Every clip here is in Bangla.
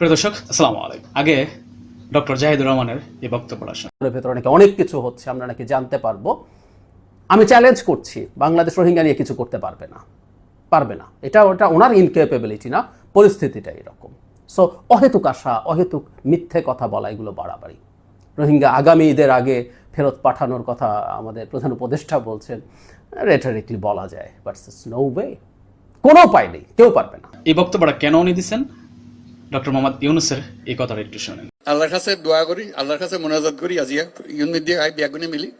প্রিয় দর্শক আসসালামু আলাইকুম। আগে ডক্টর জাহিদুর রহমানের এই শুনুন। এর ভেতরে নাকি অনেক কিছু হচ্ছে আমরা নাকি জানতে পারব। আমি চ্যালেঞ্জ করছি বাংলাদেশ রোহিঙ্গা নিয়ে কিছু করতে পারবে না পারবে না। এটা ওটা ওনার ইনকেপেবিলিটি না পরিস্থিতিটা এরকম। সো অহেতুক আশা অহেতুক মিথ্যে কথা বলা এগুলো বাড়াবাড়ি। রোহিঙ্গা আগামী ঈদের আগে ফেরত পাঠানোর কথা আমাদের প্রধান উপদেষ্টা বলছেন রেটারিকলি বলা যায় বাট নো ওয়ে কোনো উপায় নেই কেউ পারবে না। এই বক্তব্যটা কেন উনি দিচ্ছেন ডক্টর মোহাম্মদ ইউনুসের এই কথাটা একটু শুনেন। আল্লাহর কাছে দোয়া করি আল্লাহর কাছে মোনাজাত করি আজিয়া ইউনিট দিয়ে আই বিয়াগুনে মিলি।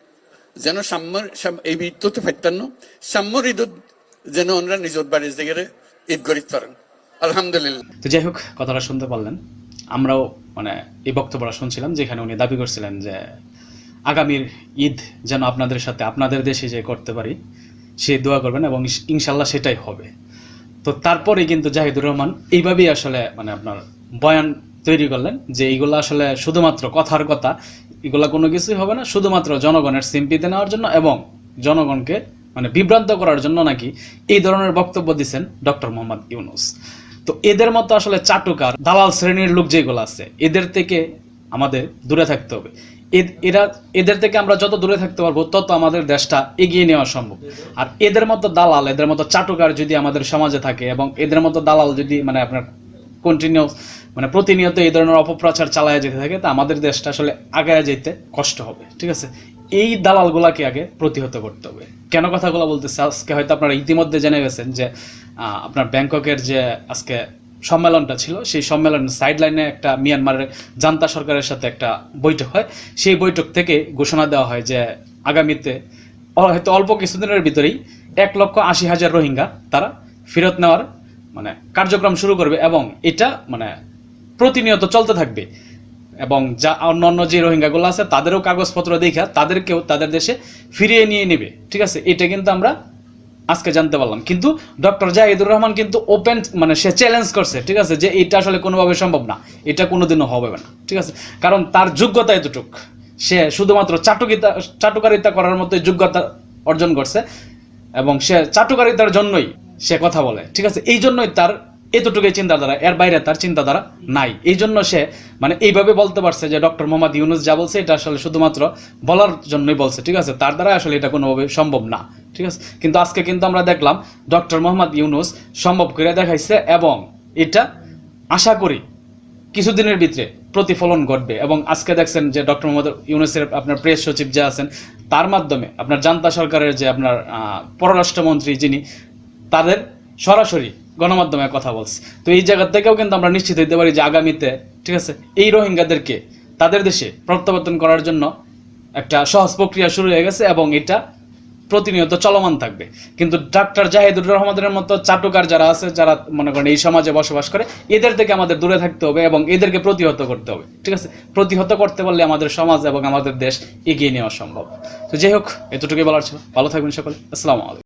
যেন সাম্যর এই ঈদতে ফাইতান্ন সাম্যর ঈদত যেন ওনারা নিজত বাড়ির দিকে ঈদ করিতে পারেন আলহামদুলিল্লাহ। তো যাই হোক কথাটা শুনতে পারলেন। আমরাও মানে এই বক্তব্যটা শুনছিলাম যেখানে উনি দাবি করছিলেন যে আগামীর ঈদ যেন আপনাদের সাথে আপনাদের দেশে যে করতে পারি সে দোয়া করবেন এবং ইনশাল্লাহ সেটাই হবে। তো তারপরে কিন্তু জাহিদুর রহমান এইভাবেই আসলে মানে আপনার বয়ান তৈরি করলেন যে এইগুলো আসলে শুধুমাত্র কথার কথা, এগুলা কোনো কিছুই হবে না, শুধুমাত্র জনগণের সিম্পিতে নেওয়ার জন্য এবং জনগণকে মানে বিভ্রান্ত করার জন্য নাকি এই ধরনের বক্তব্য দিচ্ছেন ডক্টর মোহাম্মদ ইউনুস। তো এদের মতো আসলে চাটুকার, দালাল শ্রেণির লোক যেগুলো আছে, এদের থেকে আমাদের দূরে থাকতে হবে। এরা, এদের থেকে আমরা যত দূরে থাকতে পারব, তত আমাদের দেশটা এগিয়ে নেওয়া সম্ভব। আর এদের মতো দালাল, এদের মতো চাটুকার যদি আমাদের সমাজে থাকে এবং এদের মতো দালাল যদি মানে আপনার কন্টিনিউ মানে প্রতিনিয়ত এই ধরনের অপপ্রচার চালায় যেতে থাকে, তা আমাদের দেশটা আসলে আগায় যেতে কষ্ট হবে, ঠিক আছে? এই দালালগুলাকে আগে প্রতিহত করতে হবে। কেন কথাগুলো বলতেছে? আজকে হয়তো আপনারা ইতিমধ্যে জেনে গেছেন যে আপনার ব্যাংককের যে আজকে সম্মেলনটা ছিল। সেই সম্মেলন সাইডলাইনে একটা মিয়ানমারের জান্তা সরকারের সাথে একটা বৈঠক হয়। সেই বৈঠক থেকে ঘোষণা দেওয়া হয় যে, আগামীতে হয়তো অল্প কিছুদিনের ভিতরেই এক লক্ষ আশি হাজার রোহিঙ্গা তারা ফেরত নেওয়ার মানে কার্যক্রম শুরু করবে এবং এটা মানে প্রতিনিয়ত চলতে থাকবে। এবং যা অন্যান্য যে রোহিঙ্গাগুলো আছে, তাদেরও কাগজপত্র দেখা, তাদেরকেও তাদের দেশে ফিরিয়ে নিয়ে নেবে। ঠিক আছে? এটা কিন্তু আমরা আজকে জানতে পারলাম। কিন্তু ডক্টর জাহিদুর রহমান কিন্তু ওপেন মানে সে চ্যালেঞ্জ করছে, ঠিক আছে? যে এটা আসলে কোনোভাবে সম্ভব না। এটা কোনোদিনও হবে না, ঠিক আছে? কারণ তার যোগ্যতা এতটুক। সে শুধুমাত্র চাটুকিতা, চাটুকারিতা করার মতো যোগ্যতা অর্জন করছে এবং সে চাটুকারিতার জন্যই সে কথা বলে, ঠিক আছে? এই জন্যই তার এতটুকুই চিন্তাধারা, এর বাইরে তার চিন্তাধারা নাই। এই জন্য সে মানে এইভাবে বলতে পারছে যে ডক্টর মোহাম্মদ ইউনুস যা বলছে, এটা আসলে শুধুমাত্র বলার জন্যই বলছে, ঠিক আছে? তার দ্বারা আসলে এটা কোনোভাবে সম্ভব না, ঠিক আছে? কিন্তু আজকে কিন্তু আমরা দেখলাম ডক্টর মোহাম্মদ ইউনুস সম্ভব করে দেখাইছে এবং এটা আশা করি কিছুদিনের ভিতরে প্রতিফলন ঘটবে। এবং আজকে দেখছেন যে ডক্টর মোহাম্মদ ইউনুসের আপনার প্রেস সচিব যে আছেন, তার মাধ্যমে আপনার জান্তা সরকারের যে আপনার পররাষ্ট্রমন্ত্রী যিনি, তাদের সরাসরি গণমাধ্যমে কথা বলছে। তো এই জায়গা থেকেও কিন্তু আমরা নিশ্চিত হইতে পারি যে আগামীতে, ঠিক আছে, এই রোহিঙ্গাদেরকে তাদের দেশে প্রত্যাবর্তন করার জন্য একটা সহজ প্রক্রিয়া শুরু হয়ে গেছে এবং এটা প্রতিনিয়ত চলমান থাকবে। কিন্তু ডাক্তার জাহিদুর রহমানের মতো চাটুকার যারা আছে, যারা মনে করেন এই সমাজে বসবাস করে, এদের থেকে আমাদের দূরে থাকতে হবে এবং এদেরকে প্রতিহত করতে হবে, ঠিক আছে? প্রতিহত করতে পারলে আমাদের সমাজ এবং আমাদের দেশ এগিয়ে নেওয়া সম্ভব। তো যাই হোক, এতটুকুই বলার ছিল। ভালো থাকবেন সকলে। আসসালামু আলাইকুম।